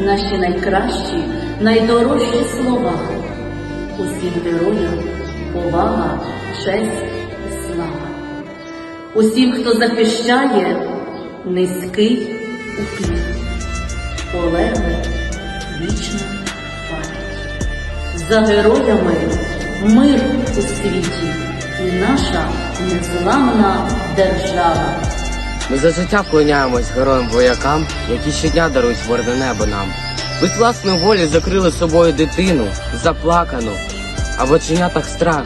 наші найкращі, найдорожчі слова. Усім героям повага, честь і слава. Усім, хто захищає, низький уклін. Полеглий вічна пам'ять. За героями мир у світі і наша незламна держава. Ми за життя вклоняємось героям воякам, які щодня дарують мирне небо нам. Без власної волі закрили собою дитину, заплакану, а в оченятах страх,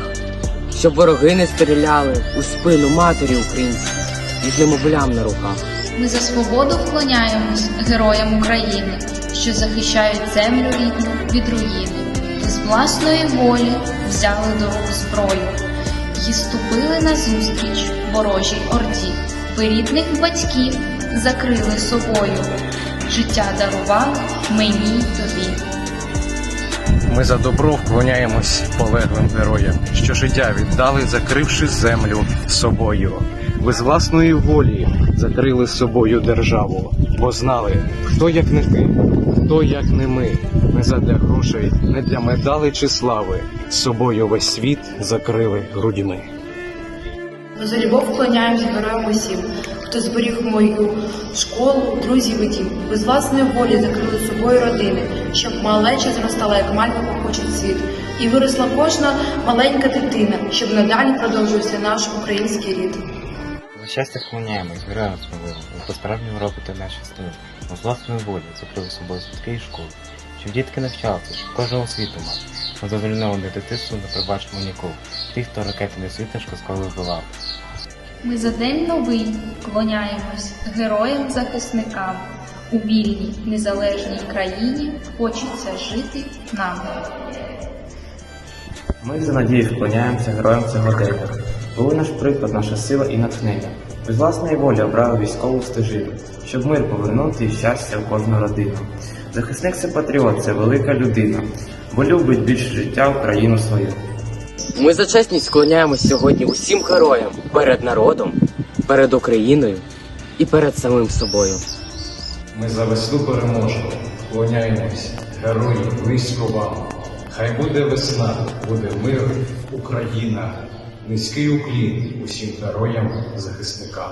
щоб вороги не стріляли у спину матері українській із немовлям на руках. Ми за свободу вклоняємось героям України, що захищають землю рідну від руїни, з власної волі взяли до рук зброю і ступили назустріч ворожій орді. Ви рідних батьків закрили собою, життя дарували мені тобі. Ми за добро вклоняємось полеглим героям, що життя віддали, закривши землю собою. Ви з власної волі закрили собою державу, бо знали, хто як не ти, хто як не ми. Не задля грошей, не для медалей чи слави. Собою весь світ закрили грудьми. Ми за любов вклоняємось героям усім, хто зберіг мою школу, друзів і дім. Без власної волі закрили собою родини, щоб малеча зростала, як мальва похочить світ. І виросла кожна маленька дитина, щоб надалі продовжувався наш український рід. За щастя вклоняємось, героям свободи, ви по-справжньому робите наші сни. З власної волі закрили собою садки і школи, щоб дітки навчалися, щоб кожного світу мав. Ми за дитинство не пробачимо ніколи. Тих, хто ракети не світишко з коли вбивав. Ми за день новий вклоняємось героям-захисникам. У вільній незалежній країні хочеться жити нам. Ми за надію вклоняємося героям сьогодення. Були наш приклад, наша сила і натхнення. Без власної волі обрали військову стежину, щоб мир повернути і щастя в кожну родину. Захисник це патріот, це велика людина, бо любить більше життя Україну свою. Ми за чесність склоняємось сьогодні усім героям перед народом, перед Україною і перед самим собою. Ми за весну переможемо, вклоняємось, герої, близько вам. Хай буде весна, буде мир, Україна, низький уклін усім героям захисникам.